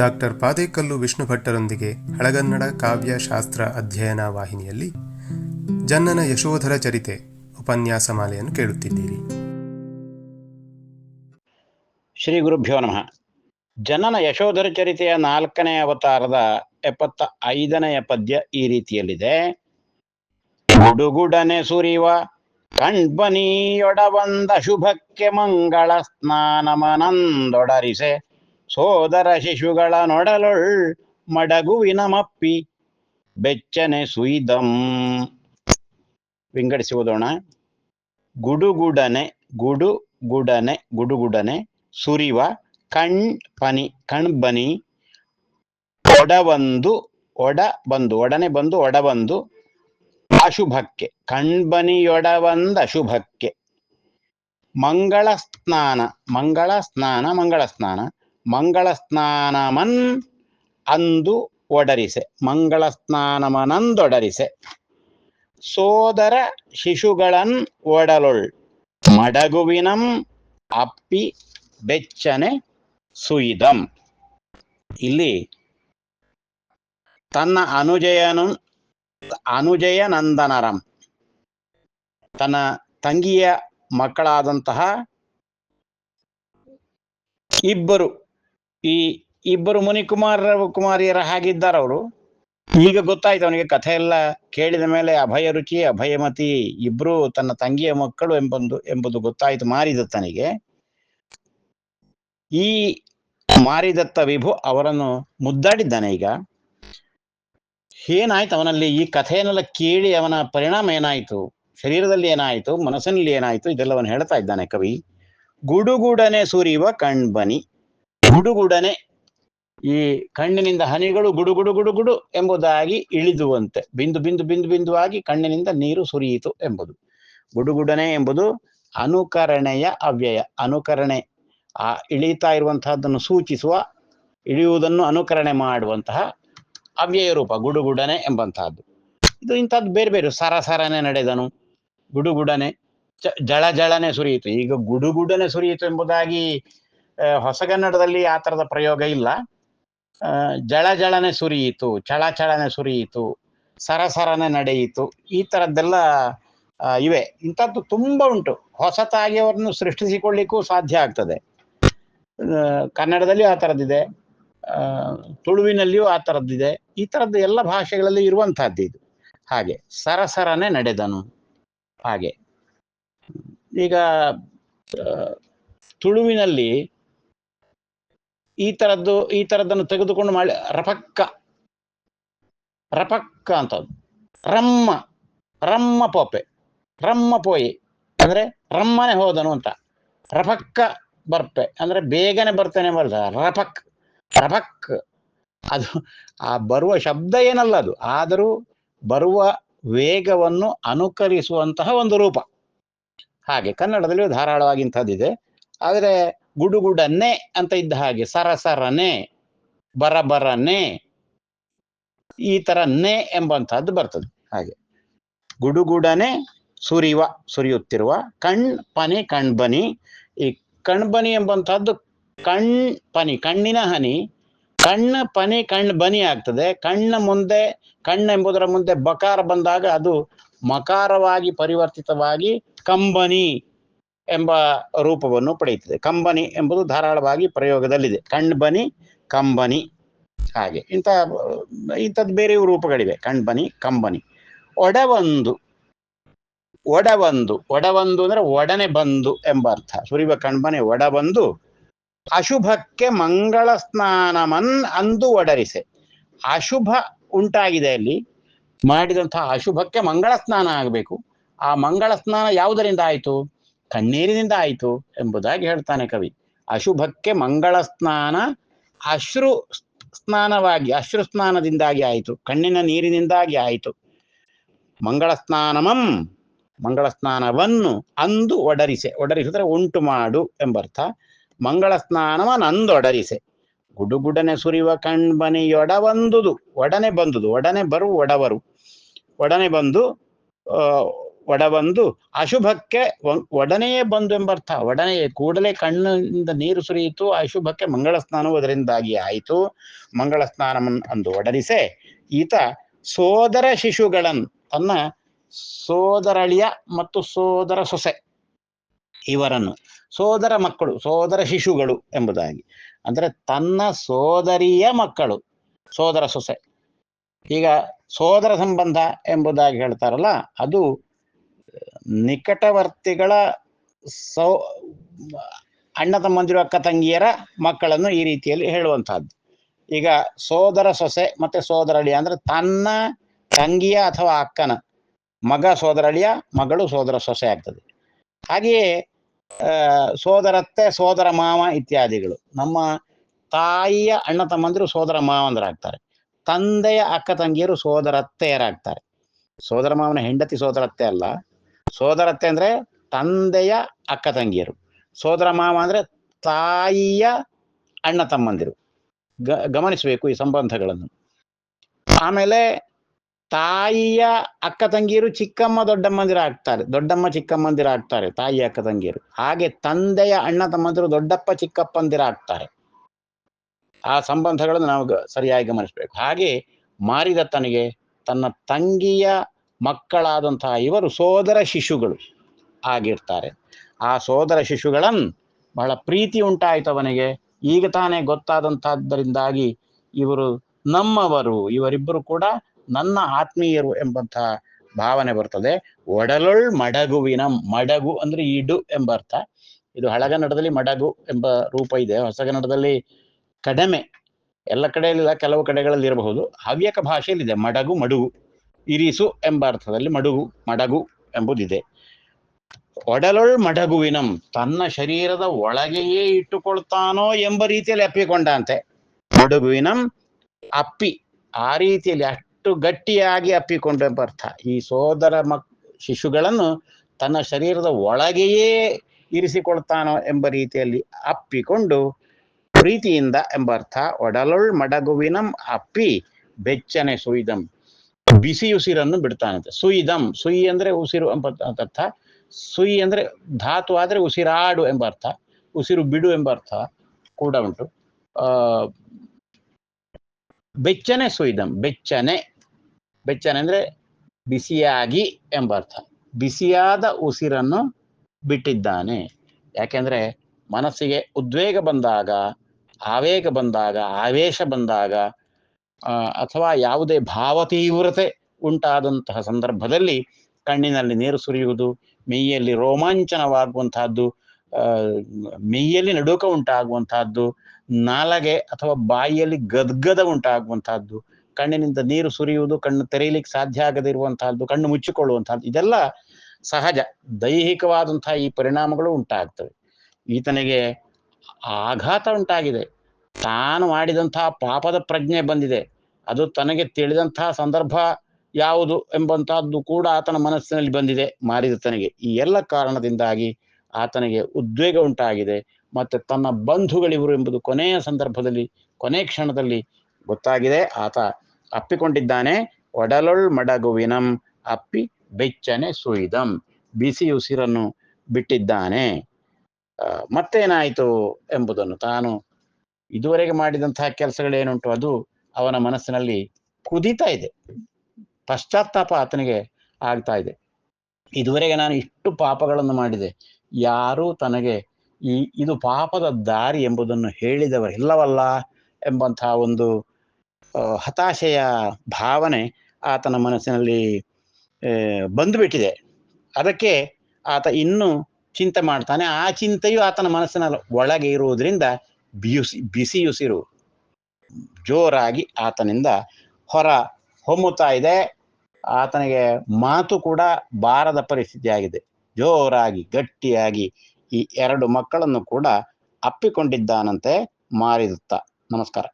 Doctor Padekallu Vishnu ಭಟ್ಟರೊಂದಿಗೆ ಹಳಗನ್ನಡ ಕಾವ್ಯ ಶಾಸ್ತ್ರ ಅಧ್ಯಯನ ವಾಹಿನಿಯಲ್ಲಿ ಜನ್ನನ ಯಶೋಧರ ಚರಿತೆ ಉಪನ್ಯಾಸ ಮಾಲೆಯನ್ನು ಕೇಳುತ್ತಿದ್ದೀರಿ. ಶ್ರೀ ಗುರುಭ್ಯೋ ನಮಃ. ಜನನ ಯಶೋಧರ ಚರಿತೆಯ ನಾಲ್ಕನೇ ಅವತಾರದ ಎಪ್ಪತ್ತ ಐದನೆಯ ಪದ್ಯ ಈ ರೀತಿಯಲ್ಲಿದೆ. ಗುಡುಗುಡನೆ ಸುರಿವ ಕಣ್ಬನಿಯೊಡವಂದ ಶುಭಕ್ಕೆ ಮಂಗಳ ಸ್ನಾನಮನಂದೊಡರಿಸೆ. ಸೋದರ ಶಿಶುಗಳ ನೊಡಲೊಳ್ ಮಡಗುವಿನ ಮಪ್ಪಿ. ಬೆಚ್ಚನೆ ಸುಯಿದಂ. ವಿಂಗಡಿಸಿ ಓದೋಣ ಗುಡುಗುಡನೆ ಗುಡುಗುಡನೆ ಗುಡುಗುಡನೆ, ಸುರಿವ, ಕಣ್ ಪನಿ ಕಣ್ಬನಿ ಒಡಬಂದು ಒಡ ಬಂದು ಒಡನೆ ಬಂದು ಒಡಬಂದು ಅಶುಭಕ್ಕೆ ಕಣ್ಬನಿಯೊಡಬಂದ ಅಶುಭಕ್ಕೆ. ಮಂಗಳ ಸ್ನಾನ ಮಂಗಳ ಸ್ನಾನ ಮಂಗಳ ಸ್ನಾನ. ಮಂಗಳ ಸ್ನಾನಮನ್ ಅಂದು ಒಡರಿಸೆ. ಮಂಗಳ ಸ್ನಾನಮನಂದೊಡರಿಸೆ ಸೋದರ ಶಿಶುಗಳನ್ ಒಡಲೊಳ್. ಮಡಗುವಿನಂ ಅಪ್ಪಿ ಬೆಚ್ಚನೆ ಸುಯಿದಂ. ಇಲ್ಲಿ ತನ್ನ ಅನುಜಯನು ಅನುಜಯ ನಂದನರಂ. ತನ್ನ ತಂಗಿಯ ಮಕ್ಕಳಾದಂತಹ ಇಬ್ಬರು ಈ ಇಬ್ಬರು ಮುನಿಕುಮಾರ ಕುಮಾರಿಯರ ಹಾಗಿದ್ದಾರೆ ಅವರು ಈಗ ಗೊತ್ತಾಯ್ತು ಅವನಿಗೆ ಕಥೆ ಎಲ್ಲ ಕೇಳಿದ ಮೇಲೆ ಅಭಯ ರುಚಿ ಅಭಯಮತಿ ಇಬ್ರು ತನ್ನ ತಂಗಿಯ ಮಕ್ಕಳು ಎಂಬಂದು, ಎಂಬುದು ಗೊತ್ತಾಯ್ತು ಮಾರಿದತ್ತನಿಗೆ ಈ ಮಾರಿದತ್ತ ವಿಭು ಅವರನ್ನು ಮುದ್ದಾಡಿದ್ದಾನೆ ಈಗ. ಏನಾಯ್ತು ಅವನಲ್ಲಿ? ಈ ಕಥೆಯನ್ನೆಲ್ಲ ಕೇಳಿ ಅವನ ಪರಿಣಾಮ ಏನಾಯ್ತು? ಶರೀರದಲ್ಲಿ ಏನಾಯ್ತು? ಮನಸ್ಸಿನಲ್ಲಿ ಏನಾಯ್ತು? ಇದೆಲ್ಲವನ್ನು ಹೇಳ್ತಾ ಇದ್ದಾನೆ ಕವಿ. ಗುಡುಗುಡನೆ ಸುರಿಯುವ ಕಣ್ಬನಿ. ಗುಡುಗುಡನೆ ಈ ಕಣ್ಣಿನಿಂದ ಹನಿಗಳು ಗುಡುಗುಡು ಗುಡುಗುಡು ಎಂಬುದಾಗಿ ಇಳಿದುವಂತೆ. ಬಿಂದು ಬಿಂದು ಬಿಂದು ಬಿಂದುವಾಗಿ ಕಣ್ಣಿನಿಂದ ನೀರು ಸುರಿಯಿತು ಎಂಬುದು. ಗುಡುಗುಡನೆ ಎಂಬುದು ಅನುಕರಣೆಯ ಅವ್ಯಯ. ಅನುಕರಣೆ ಆ ಇಳಿತಾ ಇರುವಂತಹದ್ದನ್ನು ಸೂಚಿಸುವ, ಇಳಿಯುವುದನ್ನು ಅನುಕರಣೆ ಮಾಡುವಂತಹ ಅವ್ಯಯ ರೂಪ, ಗುಡುಗುಡನೆ ಎಂಬಂತಹದ್ದು. ಇದು ಇಂಥದ್ದು ಬೇರೆ ಬೇರೆ. ಸರಸರನೆ ನಡೆದನು. ಗುಡುಗುಡನೆ ಜಳ ಜಳನೆ ಸುರಿಯಿತು. ಈಗ ಗುಡುಗುಡನೆ ಸುರಿಯಿತು ಎಂಬುದಾಗಿ ಹೊಸಗನ್ನಡದಲ್ಲಿ ಆ ಥರದ ಪ್ರಯೋಗ ಇಲ್ಲ. ಜಳ ಜಳನೆ ಸುರಿಯಿತು, ಚಳ ಚಳನೆ ಸುರಿಯಿತು ಸರಸರನೆ ನಡೆಯಿತು, ಈ ಥರದ್ದೆಲ್ಲ ಇವೆ. ಇಂಥದ್ದು ತುಂಬ ಉಂಟು. ಹೊಸತಾಗಿ ಅವರನ್ನು ಸೃಷ್ಟಿಸಿಕೊಳ್ಳಿಕ್ಕೂ ಸಾಧ್ಯ ಆಗ್ತದೆ. ಕನ್ನಡದಲ್ಲಿಯೂ ಆ ಥರದ್ದಿದೆ ತುಳುವಿನಲ್ಲಿಯೂ ಆ ಥರದ್ದಿದೆ ಈ ಥರದ್ದು ಎಲ್ಲ ಭಾಷೆಗಳಲ್ಲಿ ಇರುವಂತಹದ್ದು ಇದು. ಹಾಗೆ ಸರಸರನೆ ನಡೆದನು. ಹಾಗೆ. ಈಗ ತುಳುವಿನಲ್ಲಿ ಈ ತರದ್ದು, ಈ ತರದ್ದನ್ನು ತೆಗೆದುಕೊಂಡು ಮಾಡಿ, ರಪಕ್ಕ. ರಪಕ್ಕ ಅಂತದ್ದು. ರಮ್ಮ ರಮ್ಮ ಪೋಪೆ. ರಮ್ಮ ಪೋಯಿ. ಅಂದ್ರೆ ರಮ್ಮನೆ ಹೋದನು ಅಂತ. ರಪಕ್ಕ ಬರ್ಪೆ. ಅಂದ್ರೆ ಬೇಗನೆ ಬರ್ತೇನೆ ಬರ್ದ ರಪಕ್ ರಪಕ್. ಅದು ಆ ಬರುವ ಶಬ್ದ ಏನಲ್ಲ ಅದು. ಆದರೂ ಬರುವ ವೇಗವನ್ನು ಅನುಕರಿಸುವಂತಹ ಒಂದು ರೂಪ. ಹಾಗೆ ಕನ್ನಡದಲ್ಲಿ ಧಾರಾಳವಾಗಿ ಇಂಥದ್ದಿದೆ. ಆದರೆ ಗುಡುಗುಡನೆ ಅಂತ ಇದ್ದ ಹಾಗೆ, ಸರಸರನೆ, ಬರಬರನೆ, ಈ ತರ ನೆ ಎಂಬಂತಹದ್ದು ಬರ್ತದೆ ಹಾಗೆ. ಗುಡುಗುಡನೆ ಸುರಿಯುವ, ಸುರಿಯುತ್ತಿರುವ, ಕಣ್ ಪನಿ ಕಣ್ಬನಿ ಈ ಕಣ್ಬನಿ ಎಂಬಂತಹದ್ದು ಕಣ್ ಪನಿ, ಕಣ್ಣಿನ ಹನಿ ಕಣ್ಣ ಪನಿ, ಕಣ್ ಬನಿ ಆಗ್ತದೆ. ಕಣ್ಣ ಮುಂದೆ ಕಣ್ಣೆಂಬುದರ ಮುಂದೆ ಬಕಾರ ಬಂದಾಗ ಅದು ಮಕಾರವಾಗಿ ಪರಿವರ್ತಿತವಾಗಿ ಕಂಬನಿ. ಎಂಬ ರೂಪವನ್ನು ಪಡೆಯುತ್ತದೆ. ಕಂಬನಿ ಎಂಬುದು ಧಾರಾಳವಾಗಿ ಪ್ರಯೋಗದಲ್ಲಿದೆ. ಕಣ್ಬನಿ, ಕಂಬನಿ ಹಾಗೆ. ಇಂಥ, ಇಂಥದ್ದು ಬೇರೆ ರೂಪಗಳಿವೆ. ಕಣ್ಬನಿ, ಕಂಬನಿ. ಒಡವಂದು. ಒಡವಂದು. ಒಡವಂದು ಅಂದ್ರೆ ಒಡನೆ ಬಂದು ಎಂಬ ಅರ್ಥ. ಸುರಿವ ಕಣ್ಬನೆ ಒಡಬಂದು ಅಶುಭಕ್ಕೆ ಮಂಗಳ ಸ್ನಾನಮನ್ ಅಂದು ಒಡರಿಸೆ. ಅಶುಭ ಉಂಟಾಗಿದೆ ಅಲ್ಲಿ. ಮಾಡಿದಂತಹ ಅಶುಭಕ್ಕೆ ಮಂಗಳ ಸ್ನಾನ ಆಗಬೇಕು. ಆ ಮಂಗಳ ಸ್ನಾನ ಯಾವುದರಿಂದ ಆಯಿತು? ಕಣ್ಣೀರಿನಿಂದ ಆಯಿತು ಎಂಬುದಾಗಿ ಹೇಳ್ತಾನೆ ಕವಿ. ಅಶುಭಕ್ಕೆ ಮಂಗಳ ಸ್ನಾನ, ಅಶ್ರು ಸ್ನಾನವಾಗಿ, ಅಶ್ರು ಸ್ನಾನದಿಂದಾಗಿ ಆಯಿತು, ಕಣ್ಣಿನ ನೀರಿನಿಂದಾಗಿ ಆಯಿತು. ಮಂಗಳ ಸ್ನಾನಮಂ, ಮಂಗಳ ಸ್ನಾನವನ್ನು ಅಂದು ಒಡರಿಸೆ, ಒಡರಿಸಿದ್ರೆ ಉಂಟು ಮಾಡು ಎಂಬರ್ಥ. ಮಂಗಳ ಸ್ನಾನವನ್ ಅಂದೊಡರಿಸೆ ಗುಡುಗುಡನೆ ಸುರಿಯುವ ಕಣ್ಬನಿಯೊಡವಂದುದು ಒಡನೆ ಬಂದುದು, ಒಡನೆ ಬರು ಒಡವರು. ಒಡನೆ ಬಂದು ಒಡಬಂದು ಅಶುಭಕ್ಕೆ ಒಡನೆಯೇ ಬಂದು ಎಂಬರ್ಥ. ಒಡನೆಯೇ ಕೂಡಲೇ ಕಣ್ಣಿಂದ ನೀರು ಸುರಿಯಿತು, ಅಶುಭಕ್ಕೆ ಮಂಗಳ ಸ್ನಾನವು ಅದರಿಂದಾಗಿ ಆಯಿತು. ಮಂಗಳ ಸ್ನಾನವನ್ನು ಅಂದು ಒಡನಿಸೆ. ಈತ ಸೋದರ ಶಿಶುಗಳನ್ನು ತನ್ನ ಸೋದರಳಿಯ ಮತ್ತು ಸೋದರ ಸೊಸೆ ಇವರನ್ನು. ಸೋದರ ಮಕ್ಕಳು, ಸೋದರ ಶಿಶುಗಳು ಎಂಬುದಾಗಿ. ಅಂದರೆ ತನ್ನ ಸೋದರಿಯ ಮಕ್ಕಳು, ಸೋದರ ಸೊಸೆ. ಈಗ ಸೋದರ ಸಂಬಂಧ ಎಂಬುದಾಗಿ ಹೇಳ್ತಾರಲ್ಲ, ಅದು ನಿಕಟವರ್ತಿಗಳ ಸೌ ಅಣ್ಣ ತಮ್ಮಂದಿರು ಅಕ್ಕ ತಂಗಿಯರ ಮಕ್ಕಳನ್ನು ಈ ರೀತಿಯಲ್ಲಿ ಹೇಳುವಂತಹದ್ದು. ಈಗ ಸೋದರ ಸೊಸೆ ಮತ್ತೆ ಸೋದರಳಿಯ ಅಂದ್ರೆ ತನ್ನ ತಂಗಿಯ ಅಥವಾ ಅಕ್ಕನ, ಮಗ ಸೋದರಳಿಯ ಮಗಳು ಸೋದರ ಸೊಸೆ ಆಗ್ತದೆ. ಹಾಗೆಯೇ ಸೋದರತ್ತೆ ಸೋದರ ಮಾವ ಇತ್ಯಾದಿಗಳು. ನಮ್ಮ ತಾಯಿಯ ಅಣ್ಣ ತಮ್ಮಂದಿರು ಸೋದರ ಮಾವಂದರಾಗ್ತಾರೆ. ತಂದೆಯ ಅಕ್ಕ ತಂಗಿಯರು ಸೋದರತ್ತೆಯರಾಗ್ತಾರೆ. ಸೋದರ ಮಾವನ ಹೆಂಡತಿ ಸೋದರತ್ತೆ ಅಲ್ಲ ಸೋದರತ್ತೆ ಅಂದ್ರೆ ತಂದೆಯ ಅಕ್ಕ ತಂಗಿಯರು. ಸೋದರ ಮಾವ ಅಂದ್ರೆ ತಾಯಿಯ ಅಣ್ಣ ತಮ್ಮಂದಿರು. ಗ, ಗಮನಿಸಬೇಕು ಈ ಸಂಬಂಧಗಳನ್ನು. ಆಮೇಲೆ ತಾಯಿಯ ಅಕ್ಕ ತಂಗಿಯರು ಚಿಕ್ಕಮ್ಮ ದೊಡ್ಡಮ್ಮಂದಿರ ಆಗ್ತಾರೆ. ದೊಡ್ಡಮ್ಮ ಚಿಕ್ಕಮ್ಮಂದಿರ ಆಗ್ತಾರೆ, ತಾಯಿಯ ಅಕ್ಕ ತಂಗಿಯರು. ಹಾಗೆ ತಂದೆಯ ಅಣ್ಣ ತಮ್ಮಂದಿರು ದೊಡ್ಡಪ್ಪ ಚಿಕ್ಕಪ್ಪಂದಿರ ಆಗ್ತಾರೆ. ಆ ಸಂಬಂಧಗಳನ್ನು ನಾವು ಸರಿಯಾಗಿ ಗಮನಿಸಬೇಕು. ಹಾಗೆ ಮಾರಿದತ್ತನಿಗೆ ತನ್ನ ತಂಗಿಯ ಮಕ್ಕಳಾದಂತಹ ಇವರು ಸೋದರ ಶಿಶುಗಳು ಆಗಿರ್ತಾರೆ. ಆ ಸೋದರ ಶಿಶುಗಳನ್ ಬಹಳ ಪ್ರೀತಿ ಉಂಟಾಯಿತು ಅವನಿಗೆ. ಈಗ ತಾನೇ ಗೊತ್ತಾದಂತಹದ್ದರಿಂದಾಗಿ ಇವರು ನಮ್ಮವರು, ಇವರಿಬ್ಬರು ಕೂಡ ನನ್ನ ಆತ್ಮೀಯರು ಎಂಬಂತಹ ಭಾವನೆ ಬರ್ತದೆ. ಒಡಲೊಳ್ ಮಡಗುವಿನ ಮಡಗು ಅಂದ್ರೆ ಇಡು ಎಂಬ ಅರ್ಥ ಇದು ಹಳಗನ್ನಡದಲ್ಲಿ ಮಡಗು ಎಂಬ ರೂಪ ಇದೆ. ಹೊಸಗನ್ನಡದಲ್ಲಿ ಕಡಿಮೆ. ಎಲ್ಲ ಕಡೆಯಲ್ಲಿಲ್ಲ ಕೆಲವು ಕಡೆಗಳಲ್ಲಿ ಇರಬಹುದು. ಹವ್ಯಕ ಭಾಷೆಯಲ್ಲಿದೆ. ಮಡಗು ಮಡುಗು. ಇರಿಸು ಎಂಬ ಅರ್ಥದಲ್ಲಿ ಮಡುಗು, ಮಡಗು ಎಂಬುದಿದೆ. ಒಡಲೊಳ್ ಮಡಗುವಿನಂ ತನ್ನ ಶರೀರದ ಒಳಗೆಯೇ ಇಟ್ಟುಕೊಳ್ತಾನೋ ಎಂಬ ರೀತಿಯಲ್ಲಿ ಅಪ್ಪಿಕೊಂಡಂತೆ. ಮಡಗುವಿನಂ ಅಪ್ಪಿ, ಆ ರೀತಿಯಲ್ಲಿ ಅಷ್ಟು ಗಟ್ಟಿಯಾಗಿ ಅಪ್ಪಿಕೊಂಡು ಎಂಬ ಅರ್ಥ ಈ ಸೋದರ ಮಕ್, ಶಿಶುಗಳನ್ನು ತನ್ನ ಶರೀರದ ಒಳಗೆಯೇ ಇರಿಸಿಕೊಳ್ತಾನೋ ಎಂಬ ರೀತಿಯಲ್ಲಿ ಅಪ್ಪಿಕೊಂಡು ಪ್ರೀತಿಯಿಂದ ಎಂಬ ಅರ್ಥ ಒಡಲೊಳ್ ಮಡಗುವಿನಂ ಅಪ್ಪಿ ಬೆಚ್ಚನೆ ಸುಯ್ದಂ. ಬಿಸಿ ಉಸಿರನ್ನು ಬಿಡ್ತಾನಂತೆ. ಸುಯಿದಂ, ಸುಯಿ ಅಂದ್ರೆ ಉಸಿರು ಎಂಬ ಅರ್ಥ. ಸುಯಿ ಅಂದ್ರೆ ಧಾತು ಆದ್ರೆ ಉಸಿರಾಡು ಎಂಬ ಅರ್ಥ. ಉಸಿರು ಬಿಡು ಎಂಬ ಅರ್ಥ ಕೂಡ ಉಂಟು. ಆ, ಬೆಚ್ಚನೆ ಸುಯಿದಂ, ಬೆಚ್ಚನೆ. ಬೆಚ್ಚನೆ ಅಂದ್ರೆ ಬಿಸಿಯಾಗಿ ಎಂಬ ಅರ್ಥ. ಬಿಸಿಯಾದ ಉಸಿರನ್ನು ಬಿಟ್ಟಿದ್ದಾನೆ. ಯಾಕೆಂದ್ರೆ ಮನಸ್ಸಿಗೆ ಉದ್ವೇಗ ಬಂದಾಗ, ಆವೇಗ ಬಂದಾಗ, ಆವೇಶ ಬಂದಾಗ ಅಥವಾ ಯಾವುದೇ ಭಾವತೀವ್ರತೆ ಉಂಟಾದಂತಹ ಸಂದರ್ಭದಲ್ಲಿ ಕಣ್ಣಿನಲ್ಲಿ ನೀರು ಸುರಿಯುವುದು ಮೈಯಲ್ಲಿ ರೋಮಾಂಚನವಾಗುವಂತಹದ್ದು ಮೈಯಲ್ಲಿ ನಡುಕ ಉಂಟಾಗುವಂತಹದ್ದು, ನಾಲಗೆ ಅಥವಾ ಬಾಯಿಯಲ್ಲಿ ಗದ್ಗದ ಉಂಟಾಗುವಂತಹದ್ದು, ಕಣ್ಣಿನಿಂದ ನೀರು ಸುರಿಯುವುದು, ಕಣ್ಣು ತೆರೆಯಲಿಕ್ಕೆ ಸಾಧ್ಯ ಆಗದಿರುವಂತಹದ್ದು, ಕಣ್ಣು ಮುಚ್ಚಿಕೊಳ್ಳುವಂತಹದ್ದು, ಇದೆಲ್ಲ ಸಹಜ, ದೈಹಿಕವಾದಂತಹ ಈ ಪರಿಣಾಮಗಳು ಉಂಟಾಗ್ತವೆ. ಈತನಿಗೆ ಆಘಾತ ಉಂಟಾಗಿದೆ. ತಾನು ಮಾಡಿದಂತಹ ಪಾಪದ ಪ್ರಜ್ಞೆ ಬಂದಿದೆ. ಅದು ತನಗೆ ತಿಳಿದಂತಹ ಸಂದರ್ಭ ಯಾವುದು ಎಂಬಂತಹದ್ದು ಕೂಡ ಆತನ ಮನಸ್ಸಿನಲ್ಲಿ ಬಂದಿದೆ. ಮಾರಿದತನಿಗೆ ಈ ಎಲ್ಲ ಕಾರಣದಿಂದಾಗಿ ಆತನಿಗೆ ಉದ್ವೇಗ ಉಂಟಾಗಿದೆ. ಮತ್ತೆ ತನ್ನ ಬಂಧುಗಳಿವರು ಎಂಬುದು ಕೊನೆಯ ಸಂದರ್ಭದಲ್ಲಿ, ಕೊನೆ ಕ್ಷಣದಲ್ಲಿ ಗೊತ್ತಾಗಿದೆ. ಆತ ಅಪ್ಪಿಕೊಂಡಿದ್ದಾನೆ. ಒಡಲೊಳ್ ಮಡಗುವಿನಂ ಅಪ್ಪಿ ಬೆಚ್ಚನೆ ಸುಯಿದಂ. ಬಿಸಿ ಉಸಿರನ್ನು ಬಿಟ್ಟಿದ್ದಾನೆ. ಮತ್ತೇನಾಯಿತು ಎಂಬುದನ್ನು ತಾನು ಇದುವರೆಗೆ ಮಾಡಿದಂತಹ ಕೆಲಸಗಳೇನುಂಟು, ಅದು ಅವನ ಮನಸ್ಸಿನಲ್ಲಿ ಕುದೀತಾ ಇದೆ. ಪಶ್ಚಾತ್ತಾಪ ಆತನಿಗೆ ಆಗ್ತಾ ಇದೆ. ಇದುವರೆಗೆ ನಾನು ಇಷ್ಟು ಪಾಪಗಳನ್ನು ಮಾಡಿದೆ. ಯಾರೂ ತನಗೆ ಈ, ಇದು ಪಾಪದ ದಾರಿ ಎಂಬುದನ್ನು ಹೇಳಿದವರಿಲ್ಲವಲ್ಲ ಎಂಬಂತಹ ಒಂದು ಹತಾಶೆಯ ಭಾವನೆ ಆತನ ಮನಸ್ಸಿನಲ್ಲಿ ಬಂದುಬಿಟ್ಟಿದೆ. ಅದಕ್ಕೆ ಆತ ಇನ್ನೂ ಚಿಂತೆ ಮಾಡ್ತಾನೆ. ಆ ಚಿಂತೆಯು ಆತನ ಮನಸ್ಸಿನ ಒಳಗೆ ಇರುವುದರಿಂದ ಬಿಯುಸಿ ಬಿಸಿಯುಸಿರು ಜೋರಾಗಿ ಆತನಿಂದ ಹೊರ ಹೊಮ್ಮುತ್ತಾ ಇದೆ. ಆತನಿಗೆ ಮಾತು ಕೂಡ ಬಾರದ ಪರಿಸ್ಥಿತಿ ಆಗಿದೆ ಜೋರಾಗಿ, ಗಟ್ಟಿಯಾಗಿ ಈ ಎರಡು ಮಕ್ಕಳನ್ನು ಕೂಡ ಅಪ್ಪಿಕೊಂಡಿದ್ದಾನಂತೆ ಮಾರಿದುತ್ತ. ನಮಸ್ಕಾರ.